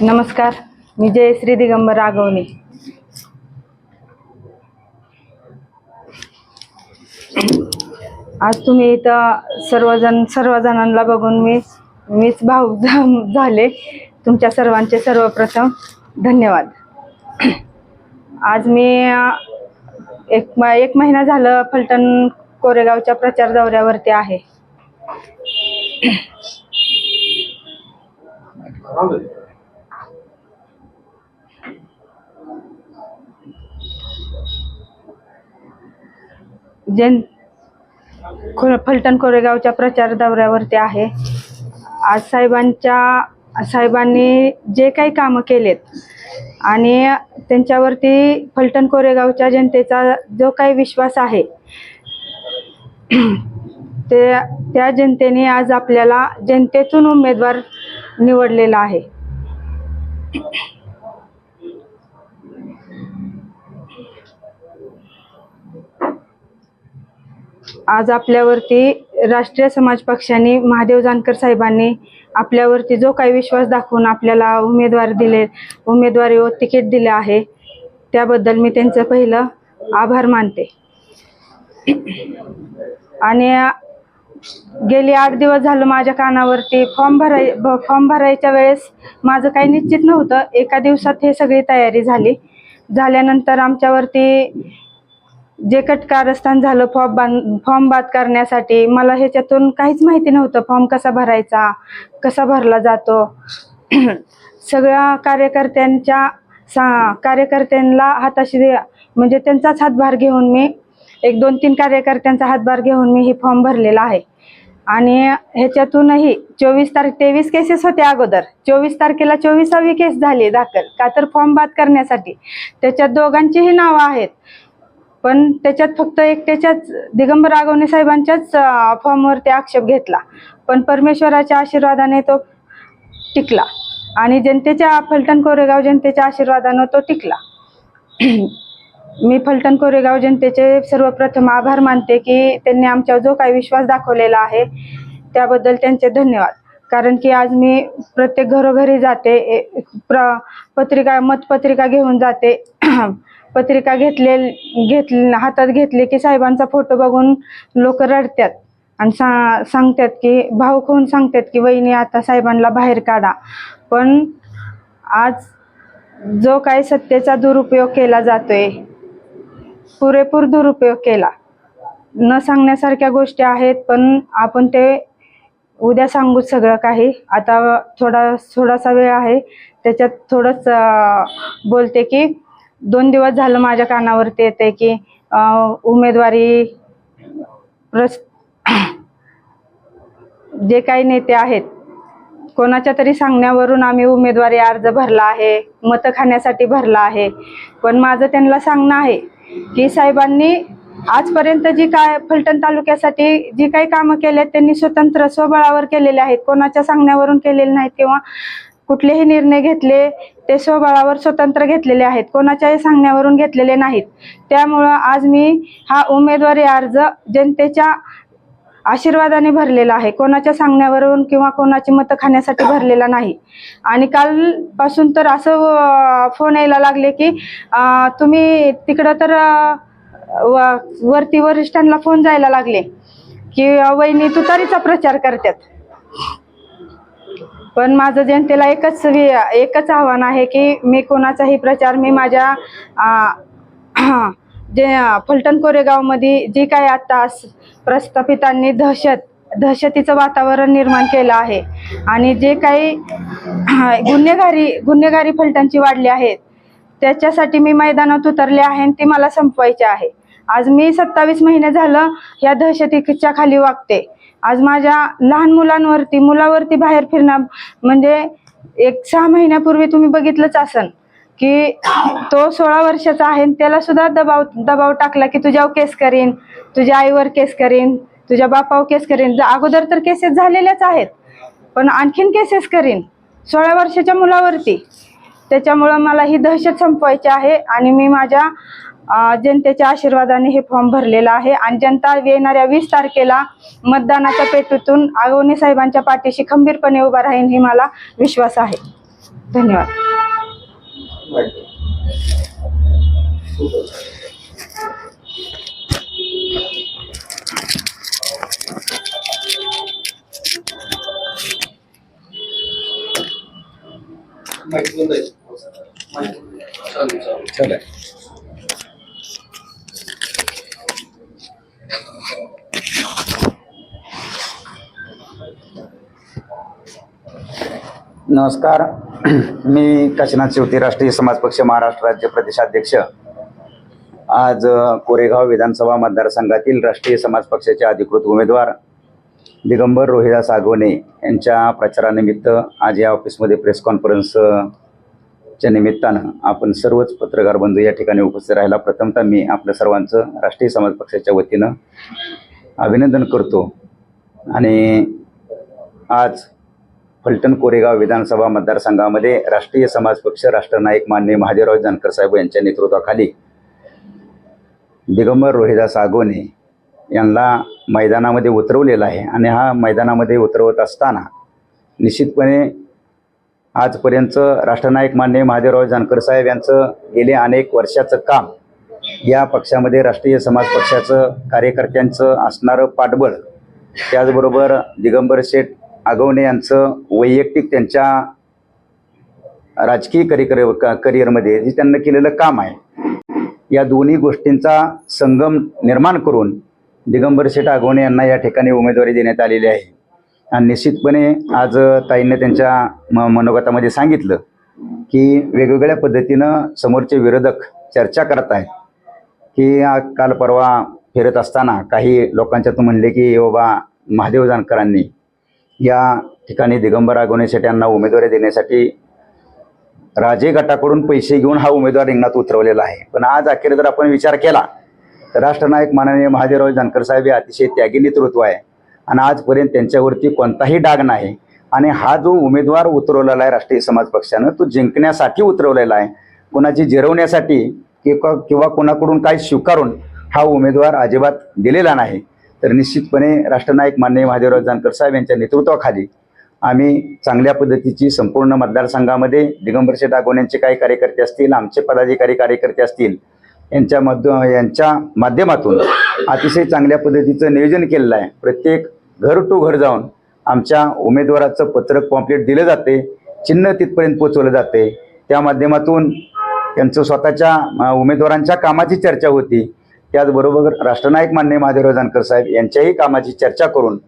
नमस्कार मी जयश्री दिगंबर रागवणे आज तुम्ही इथं सर्वजण सर्वजणांना बघून मी मीच भाऊ झाले. तुमच्या सर्वांचे सर्वप्रथम धन्यवाद. आज मी एक म- एक महिना झालं फलटण कोरेगावच्या प्रचार दौऱ्यावरती आहे. जन खो- फलटण कोरेगावच्या प्रचार दौऱ्यावरती आहे. आज साहेबांच्या साहेबांनी जे काही कामं केलेत आणि त्यांच्यावरती फलटण कोरेगावच्या जनतेचा जो काही विश्वास आहे ते त्या जनतेने आज आपल्याला जनतेतून उमेदवार निवडलेला आहे. आज आपल्यावरती राष्ट्रीय समाज पक्षाने महादेव जानकर साहेबांनी आपल्यावरती जो काही विश्वास दाखवून आपल्याला उमेदवार दिले उमेदवारी व तिकीट दिले आहे त्याबद्दल मी त्यांचं पहिलं आभार मानते. आणि गेली आठ दिवस झालं माझ्या कानावरती फॉर्म भराय ब- फॉर्म भरायच्या वेळेस माझं काही निश्चित नव्हतं. एका दिवसात हे सगळी तयारी झाली. झाल्यानंतर आमच्यावरती जे कटकारस्थान झालं फॉर्म बांध फॉर्म बाद करण्यासाठी मला ह्याच्यातून काहीच माहिती नव्हतं. फॉर्म कसा भरायचा कसा भरला जातो? सगळ्या कार्यकर्त्यांच्या सा कार्यकर्त्यांना हाताशी म्हणजे त्यांचाच हातभार घेऊन मी एक दोन तीन कार्यकर्त्यांचा हातभार घेऊन मी हे फॉर्म भरलेला आहे. आणि ह्याच्यातूनही चोवीस तारीख तेवीस केसेस होते अगोदर. चोवीस तारखेला चोवीसावी केस झाली दाखल. का तर फॉर्म बाद करण्यासाठी. त्याच्यात दोघांचीही नावं आहेत. पण त्याच्यात फक्त एकट्याच्याच दिगंबर रागवणे साहेबांच्याच फॉर्मवरती आक्षेप घेतला. पण परमेश्वराच्या आशीर्वादाने तो टिकला. आणि जनतेच्या फलटण कोरेगाव जनतेच्या आशीर्वादानं तो टिकला. मी फलटण कोरेगाव जनतेचे सर्वप्रथम आभार मानते की त्यांनी आमच्यावर जो काही विश्वास दाखवलेला आहे त्याबद्दल त्यांचे धन्यवाद. कारण की आज मी प्रत्येक घरोघरी जाते ए- प्र पत्रिका मतपत्रिका घेऊन जाते. पत्रिका घेतले घेत हातात घेतले की साहेबांचा फोटो बघून लोक रडतात. आणि सा सांगतात की भाऊ होऊन सांगतात की वहिनी आता साहेबांना बाहेर काढा. पण आज जो काही सत्तेचा दुरुपयोग केला जातोय पुरेपूर दुरुपयोग केला. न सांगण्यासारख्या गोष्टी आहेत पण आपण ते उद्या सांगू सगळं काही. आता थोडा थोडासा वेळ आहे त्याच्यात थोडंच बोलते की दोन दिवस झालं माझ्या कानावरती येते की उमेदवारी जे काही नेते आहेत कोणाच्या तरी सांगण्यावरून आम्ही उमेदवारी अर्ज भरला आहे मतं खाण्यासाठी भरला आहे. पण माझं त्यांना सांगणं आहे की साहेबांनी आजपर्यंत जी काय फलटण तालुक्यासाठी जी काही कामं केले त्यांनी स्वतंत्र स्वबळावर केलेले आहेत. कोणाच्या सांगण्यावरून केलेले नाहीत किंवा कुठलेही निर्णय घेतले ते स्वबळावर स्वतंत्र घेतलेले आहेत. कोणाच्याही सांगण्यावरून घेतलेले नाहीत. त्यामुळं आज मी हा उमेदवारी अर्ज जनतेच्या आशीर्वादाने भरलेला आहे. कोणाच्या सांगण्यावरून किंवा कोणाची मतं खाण्यासाठी भरलेला नाही. आणि कालपासून तर असं फोन यायला लागले की तुम्ही तिकडं तर व- वरती वरिष्ठांना फोन जायला लागले की वहिनी तुतारीचा प्रचार करतात. पण माझं जनतेला एकच वि- एकच आव्हान आहे की मी कोणाचाही प्रचार मी माझ्या जे फलटण कोरेगावमध्ये जी काय आता प्रस्थापितांनी दहशत दहशतीचं वातावरण निर्माण केलं आहे आणि जे काही गुन्हेगारी गुन्हेगारी फलटणची वाढली आहेत त्याच्यासाठी मी मैदानात उतरले आहे आणि ती मला संपवायची आहे. आज मी सत्तावीस महिने झालं या दहशतीच्या खाली वागते. आज माझ्या लहान मुलांवरती मुलावरती बाहेर फिरणं म्हणजे एक सहा महिन्यापूर्वी तुम्ही बघितलंच असन की तो सोळा वर्षाचा आहे आणि त्याला सुद्धा दबाव दबाव टाकला की तुझ्यावर केस करीन तुझ्या आईवर केस करीन तुझ्या बापावर केस करीन. अगोदर तर केसेस झालेल्याच आहेत पण आणखीन केसेस करीन सोळा वर्षाच्या मुलावरती. त्याच्यामुळं मला ही दहशत संपवायची आहे आणि मी माझ्या जनतेच्या आशीर्वादाने हे फॉर्म भरलेला आहे. आणि जनता येणाऱ्या वीस तारखेला मतदानाच्या पेटीतून आगवणे साहेबांच्या पाठीशी खंबीरपणे उभा राहीन ही मला विश्वास आहे. धन्यवाद. चला नमस्कार. मी काशीनाथ शेवटी राष्ट्रीय समाज पक्ष महाराष्ट्र राज्य प्रदेशाध्यक्ष. आज कोरेगाव विधानसभा मतदारसंघातील राष्ट्रीय समाज पक्षाचे अधिकृत उमेदवार दिगंबर रोहिदास आगवणे यांच्या प्रचारानिमित्त आज या ऑफिसमध्ये प्रेस कॉन्फरन्सच्या निमित्तानं आपण सर्वच पत्रकार बंधू या ठिकाणी उपस्थित राहायला प्रथमतः मी आपल्या सर्वांचं राष्ट्रीय समाज पक्षाच्या वतीनं अभिनंदन करतो. आणि आज फलटण कोरेगाव विधानसभा मतदारसंघामध्ये राष्ट्रीय समाज पक्ष राष्ट्रनायक मान्य महादेवराव जानकर साहेब यांच्या नेतृत्वाखाली दिगंबर रोहिदास आगोने यांना मैदानामध्ये उतरवलेला आहे. आणि हा मैदानामध्ये उतरवत असताना निश्चितपणे आजपर्यंत राष्ट्रनायक मान्य महादेवराव जानकर साहेब यांचं गेले अनेक वर्षाचं काम या पक्षामध्ये राष्ट्रीय समाज पक्षाचं कार्यकर्त्यांचं असणारं पाठबळ त्याचबरोबर दिगंबर शेठ आगवणे यांचं वैयक्तिक त्यांच्या राजकीय करिकर करिअरमध्ये जे त्यांना केलेलं काम आहे. या दोन्ही गोष्टींचा संगम निर्माण करून दिगंबर शेठ आगवणे यांना या ठिकाणी उमेदवारी देण्यात आलेली आहे. आणि निश्चितपणे आज ताईंनी त्यांच्या म मनोगतामध्ये सांगितलं की वेगवेगळ्या पद्धतीनं समोरचे विरोधक चर्चा करत आहेत की काल परवा फिरत असताना काही लोकांच्यातून म्हणले की बाबा महादेव जानकरांनी या ठिकाणी दिगंबर आगवणे यांना उमेदवारी देण्यासाठी राजे गटाकडून पैसे घेऊन हा उमेदवार रिंगणात उतरवलेला आहे. पण आज अखेर जर आपण विचार केला तर राष्ट्रनायक माननीय महादेवराव जानकर साहेब हे अतिशय त्यागी नेतृत्व आहे. आणि आजपर्यंत त्यांच्यावरती कोणताही डाग नाही. आणि हा जो उमेदवार उतरवलेला आहे राष्ट्रीय समाज पक्षानं तो जिंकण्यासाठी उतरवलेला आहे. कोणाची जिरवण्यासाठी किंवा किंवा कोणाकडून काही स्वीकारून हा उमेदवार अजिबात दिलेला नाही. तर निश्चितपणे राष्ट्रनायक माननीय महादेवराव जानकर साहेब यांच्या नेतृत्वाखाली आम्ही चांगल्या पद्धतीची संपूर्ण मतदारसंघामध्ये दिगंबर शेठ यांचे काही कार्यकर्ते असतील आमचे पदाधिकारी कार्यकर्ते असतील यांच्या मध यांच्या माध्यमातून अतिशय चांगल्या पद्धतीचं नियोजन केलेलं आहे. प्रत्येक घर टू घर जाऊन आमच्या उमेदवाराचं पत्रक पॉम्पलेट दिलं जाते चिन्ह तिथपर्यंत पोचवलं जाते. त्या माध्यमातून त्यांचं स्वतःच्या उमेदवारांच्या कामाची चर्चा होती. त्याचबरोबर राष्ट्रनायक मान्य महादेवराव जानकर साहेब यांच्याही कामाची चर्चा करून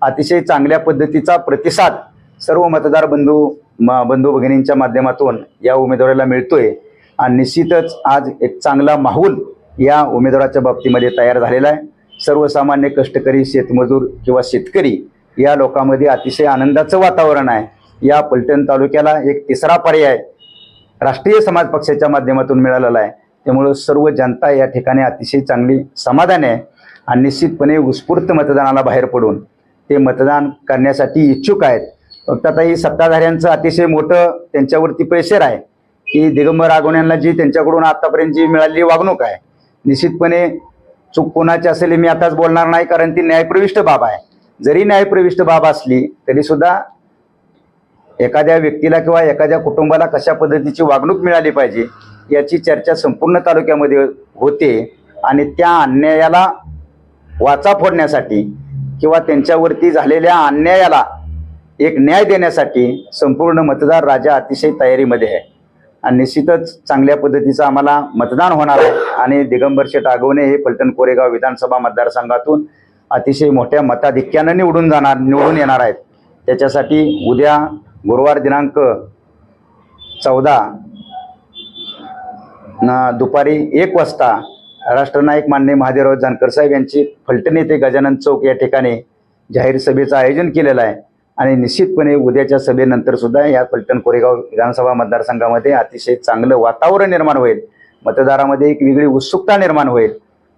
अतिशय चांगल्या पद्धतीचा प्रतिसाद सर्व मतदार बंधू म- बंधू भगिनींच्या माध्यमातून या उमेदवाराला मिळतोय. आणि निश्चितच आज एक चांगला माहोल या उमेदवाराच्या बाबतीमध्ये तयार झालेला आहे. सर्वसामान्य कष्टकरी शेतमजूर किंवा शेतकरी या लोकांमध्ये अतिशय आनंदाचं वातावरण आहे. या पलटण तालुक्याला एक तिसरा पर्याय राष्ट्रीय समाज पक्षाच्या माध्यमातून मिळालेला आहे. त्यामुळं सर्व जनता या ठिकाणी अतिशय चांगली समाधान आहे. आणि निश्चितपणे उत्स्फूर्त मतदानाला बाहेर पडून ते मतदान करण्यासाठी इच्छुक आहेत. फक्त आता ही सत्ताधाऱ्यांचं अतिशय मोठं त्यांच्यावरती प्रेशर आहे की दिगंबर आगोण्यांना जी त्यांच्याकडून आतापर्यंत जी मिळालेली वागणूक आहे निश्चितपणे चूक कोणाची असेल मी आताच बोलणार नाही कारण ती न्यायप्रविष्ट बाब आहे. जरी न्यायप्रविष्ट बाब असली तरी सुद्धा एखाद्या व्यक्तीला किंवा एखाद्या कुटुंबाला कशा पद्धतीची वागणूक मिळाली पाहिजे याची चर्चा संपूर्ण तालुक्यामध्ये होते आणि त्या अन्यायाला वाचा फोडण्यासाठी किंवा त्यांच्यावरती झालेल्या अन्यायाला एक न्याय देण्यासाठी संपूर्ण मतदार राजा अतिशय तयारीमध्ये आहे. आणि निश्चितच चांगल्या पद्धतीचं आम्हाला मतदान होणार आहे. आणि दिगंबर शेठ आगवणे हे फलटण कोरेगाव विधानसभा मतदारसंघातून अतिशय मोठ्या मताधिक्यानं निवडून जाणार निवडून येणार आहेत. त्याच्यासाठी उद्या गुरुवार दिनांक चौदा ना दुपारी एक वाजता राष्ट्रनायक मान्य महादेवराव जानकर साहेब यांची फलटण येथे गजानन चौक या ठिकाणी जाहीर सभेचं आयोजन केलेलं आहे. आणि निश्चितपणे उद्याच्या सभेनंतर सुद्धा या फलटण कोरेगाव विधानसभा मतदारसंघामध्ये अतिशय चांगलं वातावरण निर्माण होईल. मतदारामध्ये एक वेगळी उत्सुकता निर्माण होईल.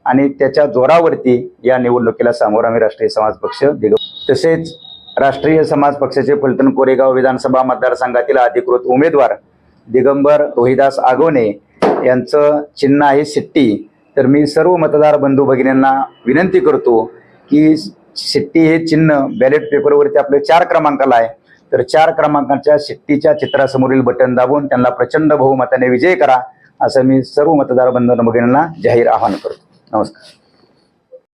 आणि त्याच्या जोरावरती या निवडणुकीला सामोरं आम्ही राष्ट्रीय समाज पक्ष दिलो. तसेच राष्ट्रीय समाज पक्षाचे फलटण कोरेगाव विधानसभा मतदारसंघातील अधिकृत उमेदवार दिगंबर रोहिदास आगोने यांचं चिन्ह आहे सिट्टी. तर मी सर्व मतदार बंधू भगिनींना विनंती करतो की शिट्टी हे चिन्ह बॅलेट पेपरवरती आपलं चार क्रमांकाला आहे. तर चार क्रमांकाच्या सिट्टीच्या चित्रासमोरील बटन दाबून त्यांना प्रचंड बहुमताने विजय करा असं मी सर्व मतदार बंधू भगिनींना जाहीर आवाहन करतो. नमस्कार.